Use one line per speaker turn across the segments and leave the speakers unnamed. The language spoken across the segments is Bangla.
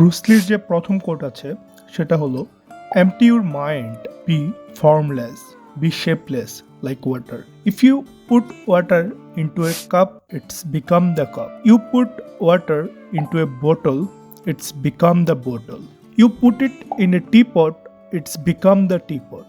ব্রুসলির যে প্রথম কোট আছে, সেটা হলো empty your mind be formless be shapeless like water if you put water into a cup it's become the cup you put water into a bottle it's become the bottle you put it in a tea pot it's become the tea pot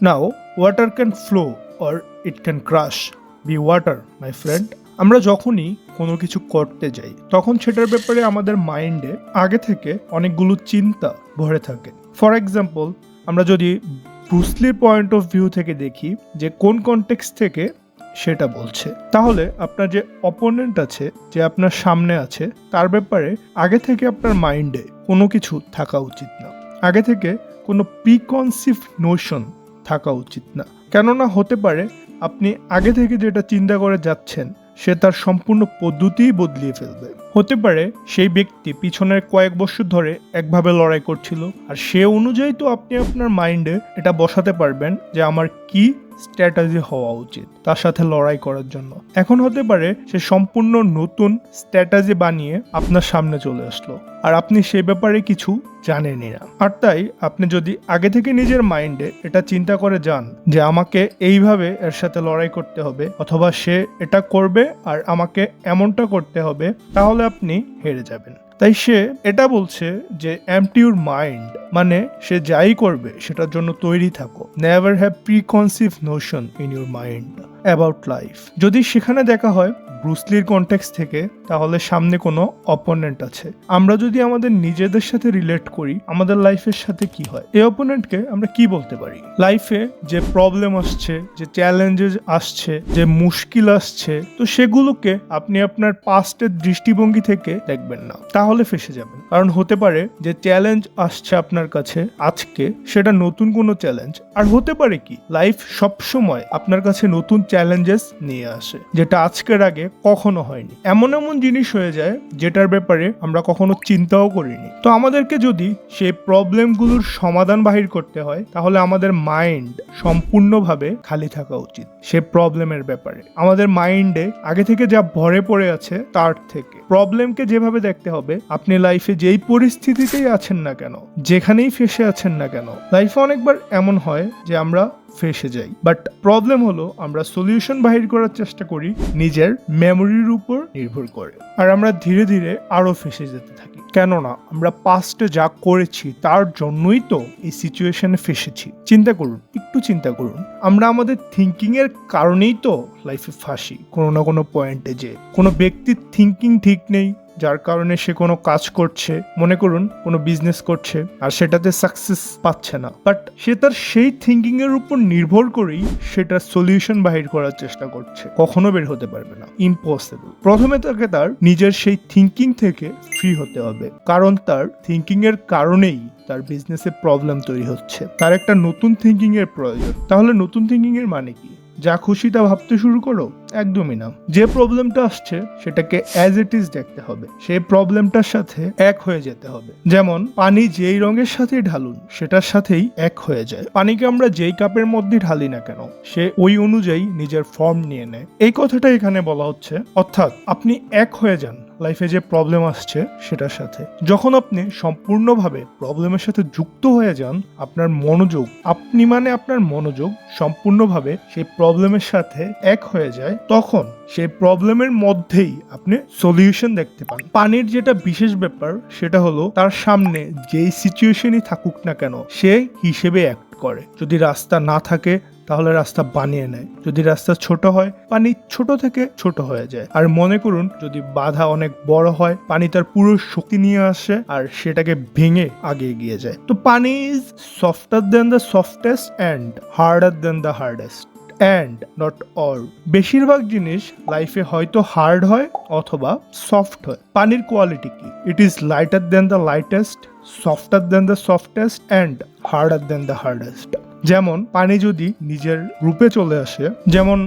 now water can flow or it can crash be water my friend আমরা যখনই কোনো কিছু করতে যাই, তখন সেটার ব্যাপারে আমাদের মাইন্ডে আগে থেকে অনেকগুলো চিন্তা ভরে থাকে। ফর এক্সাম্পল আমরা যদি ব্রুসলির পয়েন্ট অফ ভিউ থেকে দেখি, যে কোন কনটেক্স থেকে সেটা বলছে। তাহলে আপনার যে অপোনেন্ট আছে, যে আপনার সামনে আছে, তার ব্যাপারে আগে থেকে আপনার মাইন্ডে কোনো কিছু থাকা উচিত না। আগে থেকে কোনো প্রিকনসিভ নোশন থাকা উচিত না। কেননা হতে পারে আপনি আগে থেকে যেটা চিন্তা করে যাচ্ছেন সে তার সম্পূর্ণ পদ্ধতিই বদলিয়ে ফেলবে। হতে পারে সেই ব্যক্তি পিছনের কয়েক বছর ধরে একভাবে লড়াই করছিল, আর সে অনুযায়ী তো আপনি আপনার মাইন্ডে এটা বসাতে পারবেন যে আমার কি স্ট্র্যাটাজি হওয়া উচিত, তার সাথে লড়াই করার জন্য। এখন হতে পারে সে সম্পূর্ণ নতুন স্ট্র্যাটাজি বানিয়ে আপনার সামনে চলে আসলো, আর আপনি সে ব্যাপারে কিছু জানেনই না। আর তাই আপনি যদি আগে থেকে নিজের মাইন্ডে এটা চিন্তা করে যান যে আমাকে এইভাবে এর সাথে লড়াই করতে হবে, অথবা সে এটা করবে আর আমাকে এমনটা করতে হবে, তাহলে আপনি হেরে যাবেন। তাই সে এটা বলছে যে অ্যাম্পটিউর মাইন্ড মানে সে যাই করবে, সেটার জন্য তৈরি থাকো। Never have preconceive notion in your mind about life যদি সেখানে দেখা হয় ব্রুসলির কন্টেক্স থেকে, তাহলে সামনে কোনো অপোনেন্ট আছে। আমরা যদি আমাদের নিজেদের সাথে রিলেট করি, আমাদের লাইফের সাথে কি হয়? এই অপোনেন্টকে আমরা কি বলতে পারি? লাইফে যে প্রবলেম আসছে, যে চ্যালেঞ্জেস আসছে, যে মুশকিল আসছে, তো সেগুলোকে আপনি আপনার পাস্টের দৃষ্টিভঙ্গি থেকে দেখবেন না। তাহলে ফেসে যাবেন। কারণ হতে পারে যে চ্যালেঞ্জ আসছে আপনার কাছে আজকে, সেটা নতুন কোনো চ্যালেঞ্জ আর হতে পারে কি লাইফ সবসময় আপনার কাছে নতুন চ্যালেঞ্জেস নিয়ে আসে, যেটা আজকের আগে কখনো হয়নি। এমন এমন জিনিস হয়ে যায়, যেটার ব্যাপারে আমরা কখনো চিন্তাও করিনি। তো আমাদেরকে যদি সেই প্রবলেমগুলোর সমাধান বাহির করতে হয়, তাহলে আমাদের মাইন্ড সম্পূর্ণভাবে খালি থাকা উচিত সে প্রবলেমের ব্যাপারে। আমাদের মাইন্ডে আগে থেকে যা ভরে পড়ে আছে, তার থেকে। প্রবলেমকে যেভাবে দেখতে হবে, আপনি লাইফে যেই পরিস্থিতিতেই আছেন না কেন, যেখানেই ফেসে আছেন না কেন, লাইফে অনেকবার এমন হয় যে আমরা ফেসে যাই। বাট প্রবলেম হলো, আমরা সলিউশন বাহির করার চেষ্টা করি নিজের মেমোরির উপর নির্ভর করে। আর আমরা ধীরে ধীরে আরও ফেসে যেতে থাকি। কেননা, আমরা পাস্টে যা করেছি, তার জন্যই তো এই সিচুয়েশনে ফেসেছি। চিন্তা করুন, একটু চিন্তা করুন। আমরা আমাদের থিঙ্কিং এর কারণেই তো লাইফে ফাঁসি। কোনো না কোনো পয়েন্টে যে কোনো ব্যক্তির থিঙ্কিং ঠিক নেই। যার কারণে সে কোনো কাজ করছে, মনে করুন, কোনো বিজনেস করছে, আর সেটাতে সাকসেস পাচ্ছে না। বাট সে তার সেই থিঙ্কিং এর উপর নির্ভর করেই সেটার সলিউশন বাহির করার চেষ্টা করছে। কখনো বের হতে পারবে না। ইম্পসিবল প্রথমে তাকে তার নিজের সেই থিঙ্কিং থেকে ফ্রি হতে হবে। কারণ তার থিঙ্কিং এর কারণেই তার বিজনেসে প্রবলেম তৈরি হচ্ছে। তার একটা নতুন থিঙ্কিং এর প্রয়োজন। তাহলে নতুন থিঙ্কিং এর মানে কি? যা খুশি তা ভাবতে শুরু করো, একদমই না। যে প্রবলেমটা আসছে, সেটাকে অ্যাজ ইট ইজ দেখতে হবে। সেই প্রবলেমটার সাথে এক হয়ে যেতে হবে। যেমন, পানি যেই রঙের সাথে ঢালুন, সেটার সাথেই এক হয়ে যায়। পানিকে আমরা যেই কাপের মধ্যে ঢালি না কেন, সে ওই অনুযায়ী নিজের ফর্ম নিয়ে নেয়। এই কথাটা এখানে বলা হচ্ছে। অর্থাৎ, আপনি এক হয়ে যান। লাইফে যে প্রবলেম আসছে সেটার সাথে। যখন আপনি সম্পূর্ণভাবে প্রবলেমের সাথে যুক্ত হয়ে যান, আপনার মনোযোগ, আপনি মানে আপনার মনোযোগ সম্পূর্ণভাবে সেই প্রবলেমের সাথে এক হয়ে যায়, তখন সেই প্রবলেমের মধ্যেই আপনি সলিউশন দেখতে পান। পানির যেটা বিশেষ ব্যাপার, সেটা হলো তার সামনে যেই সিচুয়েশনই থাকুক না কেন, সে হিসেবে অ্যাক্ট করে। যদি রাস্তা না থাকে তাহলে রাস্তা বানিয়ে নেয়। যদি রাস্তা ছোট হয়, পানি ছোট থেকে ছোট হয়ে যায়। আর মনে করুন, যদি বাধা অনেক বড় হয়, পানি তার পুরো শক্তি নিয়ে আসে আর সেটাকে ভেঙে আগে এগিয়ে যায়। তো পানি is softer than the softest and harder than the hardest and not all বেশিরভাগ জিনিস লাইফে হয়তো হার্ড হয় অথবা সফট হয়। পানির কোয়ালিটি কি? It is lighter than the lightest softer than the softest and harder than the hardest যেমন পানি যদি নিজের রূপে চলে আসে, যেমন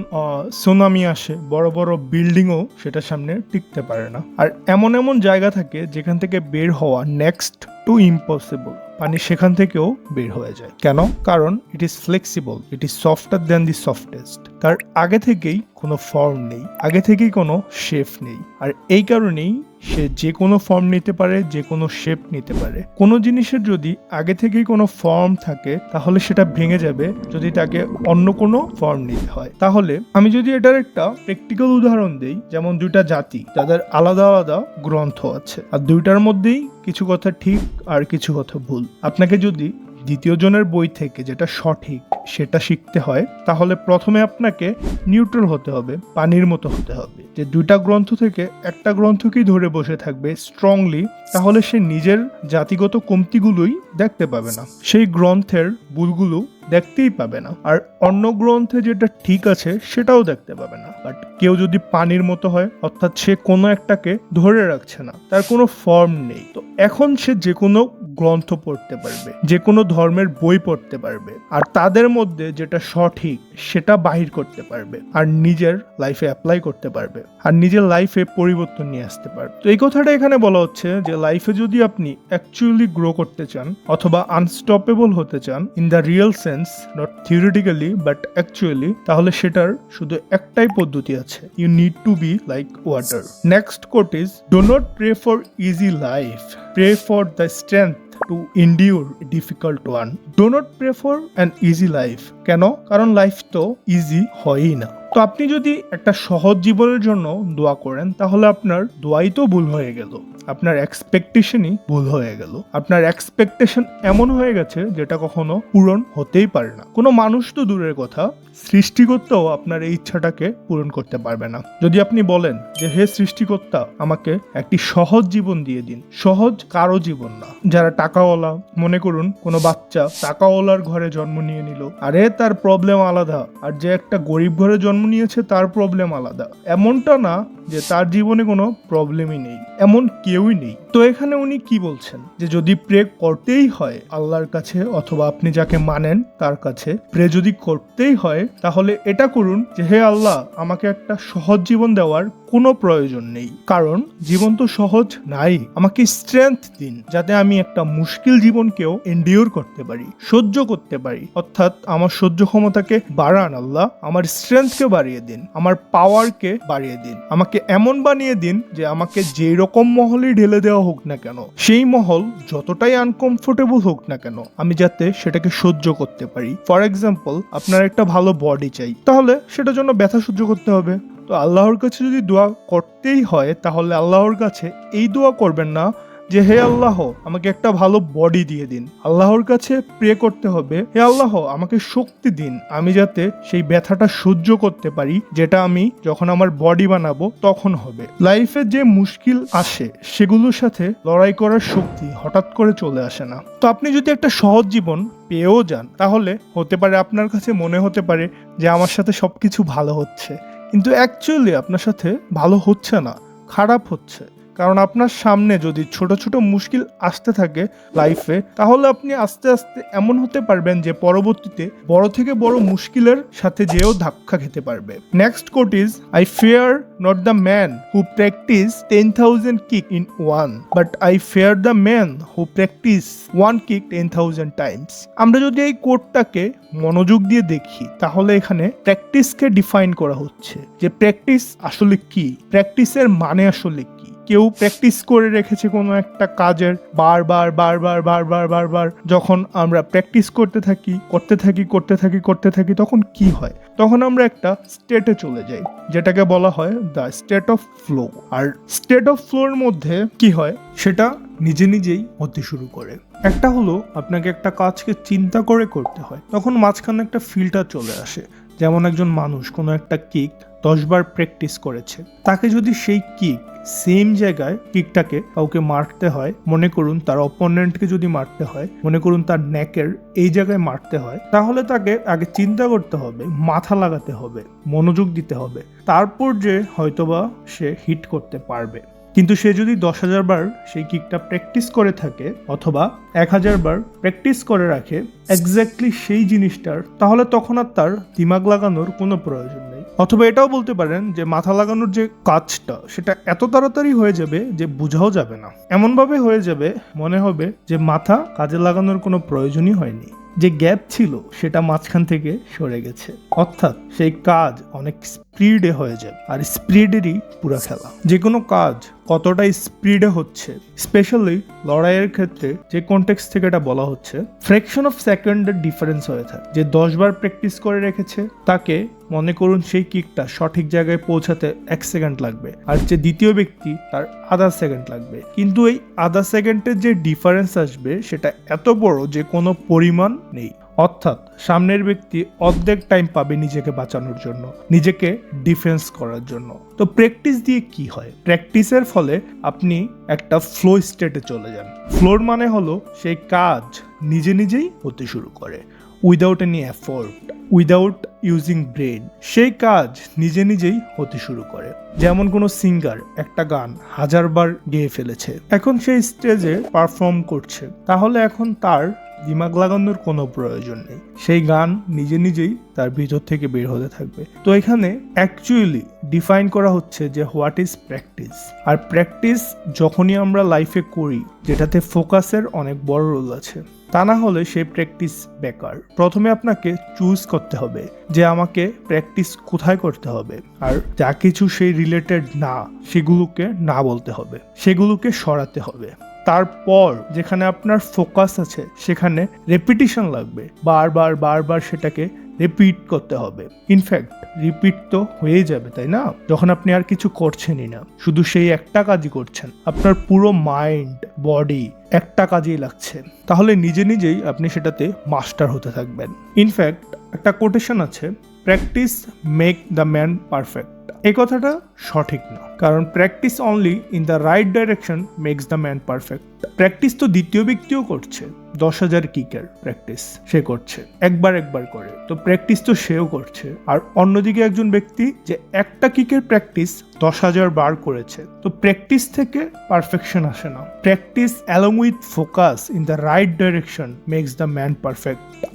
সুনামি আসে, বড় বড় বিল্ডিংও সেটার সামনে টিকতে পারে না। আর এমন এমন জায়গা থাকে যেখান থেকে বের হওয়া নেক্সট টু ইম্পসিবল পানি সেখান থেকেও বের হয়ে যায়। কেন? কারণ it is flexible it is softer than the softest তার আগে থেকেই কোনো ফর্ম নেই, আগে থেকেই কোনো শেফ নেই। আর এই কারণেই সে যে কোনো ফর্ম নিতে পারে, যে কোনো শেপ নিতে পারে। কোনো জিনিসের যদি আগে থেকেই কোনো ফর্ম থাকে, তাহলে সেটা ভেঙে যাবে যদি তাকে অন্য কোনো ফর্ম নিতে হয়। তাহলে আমি যদি এটার একটা প্র্যাকটিক্যাল উদাহরণ দেই, যেমন দুইটা জাতি, তাদের আলাদা আলাদা গ্রন্থ আছে। আর দুইটার মধ্যেই কিছু কথা ঠিক আর কিছু কথা ভুল। আপনাকে যদি দ্বিতীয় জনের বই থেকে যেটা সঠিক সেটা শিখতে হয়, তাহলে প্রথমে আপনাকে নিউট্রাল হতে হবে, পানির মতো হতে হবে। যে দুইটা গ্রন্থ থেকে একটা গ্রন্থকেই ধরে বসে থাকবে স্ট্রংলি তাহলে সে নিজের জাতিগত কমতিগুলোই দেখতে পাবে না। সেই গ্রন্থের ভুলগুলো দেখতেই পাবে না। আর অন্য গ্রন্থে যেটা ঠিক আছে, সেটাও দেখতে পাবে না। বাট কেউ যদি পানির মতো হয়, অর্থাৎ সে কোনো একটাকে ধরে রাখছে না, তার কোনো ফর্ম নেই। তো এখন সে যে কোনো গ্রন্থ পড়তে পারবে যে কোনো ধর্মের বই পড়তে পারবে, আর তাদের মধ্যে যেটা সঠিক, সেটা বাহির করতে পারবে, আর নিজের লাইফে অ্যাপ্লাই করতে পারবে। আর নিজের লাইফে পরিবর্তন নিয়ে আসতে পারবে তো এই কথাটা এখানে বলা হচ্ছে যে লাইফে যদি আপনি অ্যাকচুয়ালি গ্রো করতে চান অথবা আনস্টপেবল হতে চান in the real sense not theoretically but actually তাহলে সেটার শুধু একটাই পদ্ধতি আছে। You need to be like water next quote is do not pray for easy life pray for the strength to endure difficult one do not pray for an easy life কেন? কারণ লাইফ তো ইজি হয়ই না। তো আপনি যদি একটা সহজ জীবনের জন্য দোয়া করেন, তাহলে আপনার দোয়াই তো ভুল হয়ে গেল। আপনার এক্সপেকটেশনই ভুল হয়ে গেল। আপনার এক্সপেকটেশন এমন হয়ে গেছে, যেটা কখনো পূরণ হতেই পারে না। কোনো মানুষ তো দূরের কথা, সৃষ্টিকর্তাও আপনার এই ইচ্ছাটাকে পূরণ করতে পারবে না। যদি আপনি বলেন যে, হে সৃষ্টিকর্তা, আমাকে একটি সহজ জীবন দিয়ে দিন। সহজ কারও জীবন না। যারা টাকাওয়ালা, মনে করুন কোনো বাচ্চা টাকাওয়ালার ঘরে জন্ম নিয়ে নিল, আরে তার প্রবলেম আলাদা। আর যে একটা গরিব ঘরে জন্ম নিয়েছে তার প্রবলেম আলাদা। এমনটা না যে তার জীবনে কোনো প্রবলেমই নেই, এমন কেউই নেই। তো এখানে উনি কি বলছেন? যে যদি প্রে করতেই হয় আল্লাহর কাছে অথবা আপনি যাকে মানেন তার কাছে প্রে যদি করতেই হয়, তাহলে এটা করুন যে, হে আল্লাহ, আমাকে একটা সহজ জীবন দেওয়ার কোনো প্রয়োজন নেই। কারণ জীবন তো সহজ নাই। আমাকে স্ট্রেংথ দিন, যাতে আমি একটা মুশকিল জীবনকেও এন্ডিওর করতে পারি, সহ্য করতে পারি। অর্থাৎ আমার সহ্য ক্ষমতাকে বাড়ান আল্লাহ, আমার স্ট্রেংথকে বাড়িয়ে দিন, আমার পাওয়ারকে বাড়িয়ে দিন, আমাকে এমন বানিয়ে দিন যে আমাকে যেই রকম মহলই ঢেলে দেওয়া হোক না কেন, সেই মহল যতটাই আনকমফোর্টেবল হোক না কেন, আমি যাতে সেটাকে সহ্য করতে পারি। ফর এক্সাম্পল আপনার একটা ভালো বডি চাই, তাহলে সেটার জন্য ব্যথা সহ্য করতে হবে। তো আল্লাহর কাছে যদি দোয়া করতেই হয়, তাহলে আল্লাহর কাছে এই দোয়া করবেন না যে হে আল্লাহ, আমাকে একটা ভালো বডি দিয়ে দিন। আল্লাহর কাছে প্রে করতে হবে, হে আল্লাহ, আমাকে শক্তি দিন। আমি যাতে সেই ব্যথাটা সহ্য করতে পারি, যেটা আমি যখন আমার বডি বানাবো, তখন হবে। লাইফে যে মুশকিল আসে, সেগুলোর সাথে লড়াই করার শক্তি হঠাৎ করে চলে আসে না। তো আপনি যদি একটা সহজ জীবন পেয়েও যান, তাহলে হতে পারে আপনার কাছে মনে হতে পারে যে আমার সাথে সবকিছু ভালো হচ্ছে। কিন্তু অ্যাকচুয়ালি আপনার সাথে ভালো হচ্ছে না, খারাপ হচ্ছে। কারণ আপনার সামনে যদি ছোট ছোট মুশকিল আসতে থাকে লাইফে তাহলে আপনি আস্তে আস্তে এমন হতে পারবেন যে পরবর্তীতে বড় থেকে বড় মুশকিলের সাথে যেও ধাক্কা খেতে পারবে। Next quote is I fear not the man who practice ten thousand kick in one but I fear the man who practice one kick ten thousand times আমরা যদি এই কোডটাকে মনোযোগ দিয়ে দেখি, তাহলে এখানে প্র্যাকটিসকে ডিফাইন করা হচ্ছে যে প্র্যাকটিস আসলে কি প্র্যাকটিসের মানে আসলে কেউ প্র্যাকটিস করে রেখেছে কোনো একটা কাজের, বারবার বারবার বারবার বারবার যখন আমরা প্র্যাকটিস করতে থাকি করতে থাকি করতে থাকি করতে থাকি, তখন কি হয়? তখন আমরা একটা স্টেটে চলে যাই, যেটাকে বলা হয় দ্য স্টেট অফ ফ্লো আর স্টেট অফ ফ্লোর মধ্যে কি হয়? সেটা নিজে নিজেই হতে শুরু করে। একটা হলো আপনাকে একটা কাজকে চিন্তা করে করতে হয়, তখন মাঝখানে একটা ফিল্টার চলে আসে। যেমন একজন মানুষ কোনো একটা কিক দশবার প্র্যাকটিস করেছে, তাকে যদি সেই কিক সেম জায়গায় কিকটাকে কাউকে মারতে হয়, মনে করুন তার অপোনেন্টকে যদি মারতে হয়, মনে করুন তার নেকের এই জায়গায় মারতে হয়, তাহলে তাকে আগে চিন্তা করতে হবে, মাথা লাগাতে হবে, মনোযোগ দিতে হবে, তারপর যে হয়তোবা সে হিট করতে পারবে। কিন্তু সে যদি দশ হাজার বার সেই কিকটা প্র্যাকটিস করে থাকে, অথবা এক হাজার বার প্র্যাকটিস করে রাখে এক্স্যাক্টলি সেই জিনিসটার, তাহলে তখন আর তার দিমাগ লাগানোর কোনো প্রয়োজন অথবা এটাও বলতে পারেন যে মাথা লাগানোর যে কাজটা, সেটা এত তাড়াতাড়ি হয়ে যাবে যে বোঝাও যাবে না। এমনভাবে হয়ে যাবে, মনে হবে যে মাথা কাজে লাগানোর কোনো প্রয়োজনই হয়নি। যে গ্যাপ ছিল, সেটা মাঝখান থেকে সরে গেছে। অর্থাৎ সেই কাজ অনেক স্পিডে হয়ে যায় আর স্পিডেরই পুরা খেলা। যে কোনো কাজ কতটা স্পিডে হচ্ছে, স্পেশালি লড়াইয়ের ক্ষেত্রে যে কন্টেক্স থেকে এটা বলা হচ্ছে ফ্র্যাকশন অফ সেকেন্ডের ডিফারেন্স হয়ে থাকে। যে দশ বার প্র্যাকটিস করে রেখেছে, তাকে মনে করুন সেই কিকটা সঠিক জায়গায় পৌঁছাতে এক সেকেন্ড লাগবে। আর যে দ্বিতীয় ব্যক্তি, তার আধা সেকেন্ড লাগবে। কিন্তু এই আধা সেকেন্ডের যে ডিফারেন্স আসবে, সেটা এত বড় যে কোনো পরিমাণ নেই। অর্থাৎ সামনের ব্যক্তি অর্ধেক টাইম পাবে নিজেকে বাঁচানোর জন্য, নিজেকে ডিফেন্স করার জন্য। তো প্র্যাকটিস দিয়ে কি হয়? প্র্যাকটিসের ফলে আপনি একটা ফ্লো স্টেটে চলে যান। ফ্লোর মানে হলো সেই কাজ নিজে নিজেই হতে শুরু করে। Without any effort without using brain সেই কাজ নিজে নিজেই হতে শুরু করে। যেমন কোনো সিঙ্গার একটা গান হাজারবার গেয়ে ফেলেছে। এখন সেই স্টেজে পারফর্ম করছে। তাহলে এখন তার দিমাগ লাগানোর কোনো প্রয়োজন নেই। সেই গান নিজে নিজেই তার ভিতর থেকে বের হতে থাকবে। তো এখানে অ্যাকচুয়ালি ডিফাইন করা হচ্ছে যে হোয়াট ইজ প্র্যাকটিস আর প্র্যাকটিস যখনই আমরা লাইফে করি, যেটাতে ফোকাসের অনেক বড় রোল আছে। তা না হলে সেই প্র্যাকটিস বেকার প্রথমে আপনাকে চুজ করতে হবে যে আমাকে প্র্যাকটিস কোথায় করতে হবে। আর যা কিছু সেই রিলেটেড না, সেগুলোকে না বলতে হবে। সেগুলোকে সরাতে হবে। তারপর যেখানে আপনার ফোকাস আছে, সেখানে রেপিটিশন লাগবে। বারবার বারবার সেটাকে রিপিট করতে হবে। ইনফ্যাক্ট রিপিট তো হয়েই যাবে, তাই না? যখন আপনি আর কিছু করছেনই না। শুধু সেই একটা কাজই করছেন। আপনার পুরো মাইন্ড বডি একটা কাজেই লাগছে। তাহলে নিজে নিজেই আপনি সেটাতে মাস্টার হতে থাকবেন। ইনফ্যাক্ট একটা কোটেশন আছে practice make the man perfect এই কথাটা সঠিক না। কারণ practice only in the right direction makes the man perfect practice তো দ্বিতীয় ব্যক্তিও করছে। দশ হাজার কিকের প্র্যাকটিস সে করছে। একবার একবার করে। তো প্র্যাকটিস তো সেও করছে। আর অন্যদিকে একজন ব্যক্তি যে একটা কিকের প্র্যাকটিস দশ হাজার বার করেছে। তো প্র্যাকটিস থেকে পারফেকশন আসে না। Practice along with focus in the right direction makes the man perfect